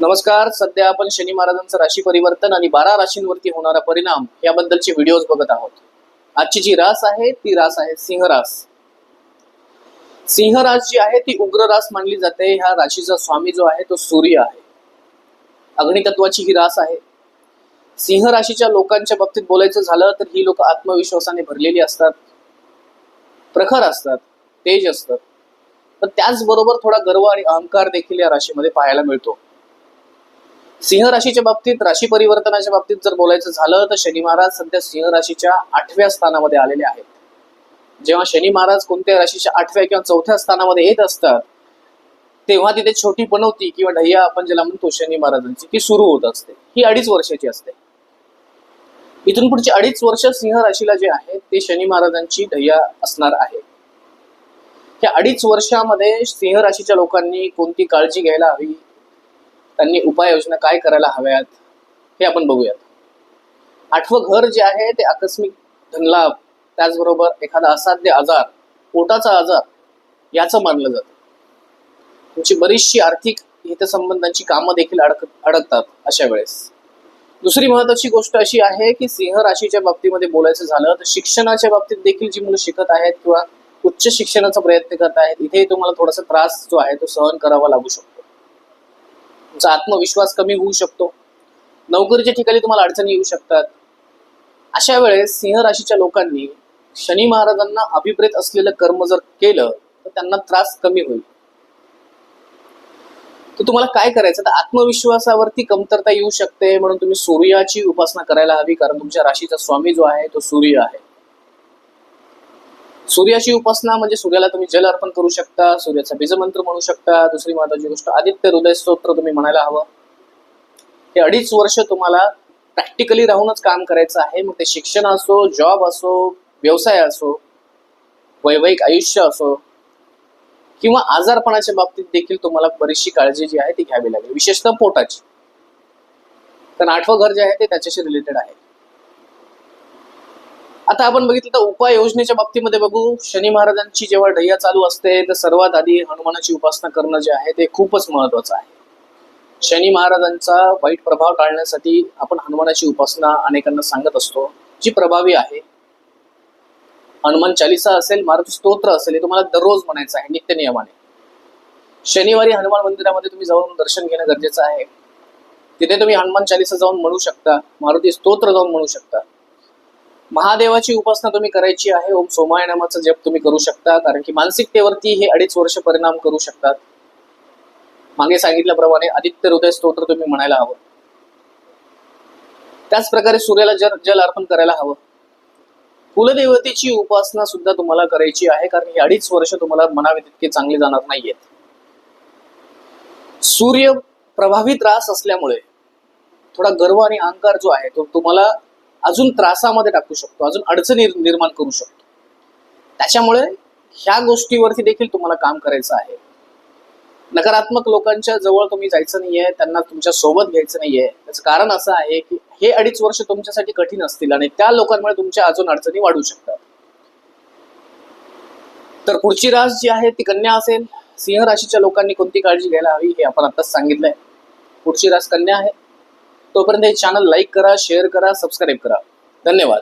नमस्कार. सध्या आपण शनी महाराजांचं राशी परिवर्तन आणि बारा राशींवरती होणारा परिणाम याबद्दलचे व्हिडिओज बघत आहोत. आजची जी रास आहे ती रास आहे सिंह रास. सिंह रास जी आहे ती उग्र रास मानली जाते. ह्या राशीचा स्वामी जो आहे तो सूर्य आहे. अग्नितत्वाची ही रास आहे. सिंह राशीच्या लोकांच्या बाबतीत बोलायचं झालं तर ही लोक आत्मविश्वासाने भरलेली असतात. प्रखर असतात. तेज असतात. पण त्याचबरोबर थोडा गर्व आणि अहंकार देखील या राशीमध्ये पाहायला मिळतो. सिंह राशीच्या बाबतीत राशी परिवर्तनाच्या बाबतीत जर बोलायचं झालं तर शनी महाराज सध्या सिंह राशीच्या आठव्या स्थानामध्ये आलेले आहेत. जेव्हा शनी महाराज कोणत्या राशीच्या आठव्या किंवा चौथ्या स्थानामध्ये येत असतात तेव्हा तिथे छोटी पनवती किंवा ढय्या आपण ज्याला म्हणतो शनी महाराजांची ती सुरू होत असते. ही अडीच वर्षाची असते. इथून पुढची अडीच वर्ष सिंह राशीला जे आहे ते शनी महाराजांची ढय्या असणार आहे. या अडीच वर्षामध्ये सिंह राशीच्या लोकांनी कोणती काळजी घ्यायला हवी त्यांनी उपाययोजना काय करायला हव्यात हे आपण बघूयात. आठवं घर जे आहे ते आकस्मिक धनलाभ त्याचबरोबर एखादा असाध्य आजार पोटाचा आजार याचं मानलं जातं. तुमची बरीचशी आर्थिक हितसंबंधांची कामं देखील अडक अडकतात अशा वेळेस. दुसरी महत्वाची गोष्ट अशी आहे की सिंह राशीच्या बाबतीमध्ये बोलायचं झालं तर शिक्षणाच्या बाबतीत देखील जी मुलं शिकत आहेत किंवा उच्च शिक्षणाचा प्रयत्न करत आहेत इथे तुम्हाला थोडासा त्रास जो आहे तो सहन करावा लागू शकतो. तुमचा आत्मविश्वास कमी होऊ शकतो. नोकरीच्या ठिकाणी तुम्हाला अडचणी येऊ शकतात. अशा वेळेस सिंह राशीच्या लोकांनी शनी महाराजांना अभिप्रेत असलेलं कर्म जर केलं तर त्यांना त्रास कमी होईल. तर तुम्हाला काय करायचं? तर आत्मविश्वासावरती कमतरता येऊ शकते म्हणून तुम्ही सूर्याची उपासना करायला हवी कारण तुमच्या राशीचा स्वामी जो आहे तो सूर्य आहे. सूर्याची उपासना म्हणजे सूर्याला तुम्ही जल अर्पण करू शकता सूर्याचा बीजमंत्र म्हणू शकता दुसरी महत्वाची गोष्ट आदित्य हृदय स्तोत्र तुम्ही म्हणायला हवं. हे अडीच वर्ष तुम्हाला प्रॅक्टिकली राहूनच काम करायचं आहे. मग ते शिक्षण असो जॉब असो व्यवसाय असो वैवाहिक आयुष्य असो किंवा आजारपणाच्या बाबतीत देखील तुम्हाला बरीचशी काळजी जी आहे ती घ्यावी लागेल. विशेषतः पोटाची. कारण आठवं घर जे आहे ते त्याच्याशी रिलेटेड आहे. आता आपण बघितलं तर उपाययोजनेच्या बाबतीमध्ये बघू. शनी महाराजांची जेव्हा ढय्या चालू असते तर सर्वात आधी हनुमानाची उपासना करणं जे आहे ते खूपच महत्वाचं आहे. शनी महाराजांचा वाईट प्रभाव टाळण्यासाठी आपण हनुमानाची उपासना अनेकांना सांगत असतो जी प्रभावी आहे. हनुमान चालिसा असेल मारुती स्तोत्र असेल हे तुम्हाला दररोज म्हणायचं आहे नित्य नियमाने. शनिवारी हनुमान मंदिरामध्ये तुम्ही जाऊन दर्शन घेणं गरजेचं आहे. तिथे तुम्ही हनुमान चालिसा जाऊन म्हणू शकता मारुती स्तोत्र जाऊन म्हणू शकता. महादेवाची उपासना तुम्ही करायची आहे. ओम सोमाय नामाचा जप तुम्ही करू शकता. कारण की मानसिकतेवरती हे अडीच वर्ष परिणाम करू शकतात. मागे सांगितल्याप्रमाणे आदित्य हृदय स्तोत्र तुम्ही म्हणायला हवं. त्याच प्रकारे सूर्याला जल जल अर्पण करायला हवं. कुलदेवतेची उपासना सुद्धा तुम्हाला करायची आहे. कारण ही अडीच वर्ष तुम्हाला मनावे तितके चांगले जाणार नाहीयेत. सूर्य प्रभावित रास असल्यामुळे थोडा गर्व आणि अहंकार जो आहे तो तुम्हाला अजून त्रासामध्ये टाकू शकतो अजून अडचणी निर्माण करू शकतो. त्याच्यामुळे ह्या गोष्टीवरती देखील तुम्हाला काम करायचं आहे. नकारात्मक लोकांच्या जवळ तुम्ही जायचं नाहीये त्यांना तुमच्यासोबत घ्यायचं नाहीये. त्याचं कारण असं आहे की हे अडीच वर्ष तुमच्यासाठी कठीण असतील आणि त्या लोकांमुळे तुमच्या अजून अडचणी वाढू शकतात. तर पुढची रास जी आहे ती कन्या असेल. सिंह राशीच्या लोकांनी कोणती काळजी घ्यायला हवी हे आपण आताच सांगितलंय. पुढची रास कन्या आहे. तोपर्यंत हे चॅनल लाईक करा शेअर करा सबस्क्राईब करा. धन्यवाद.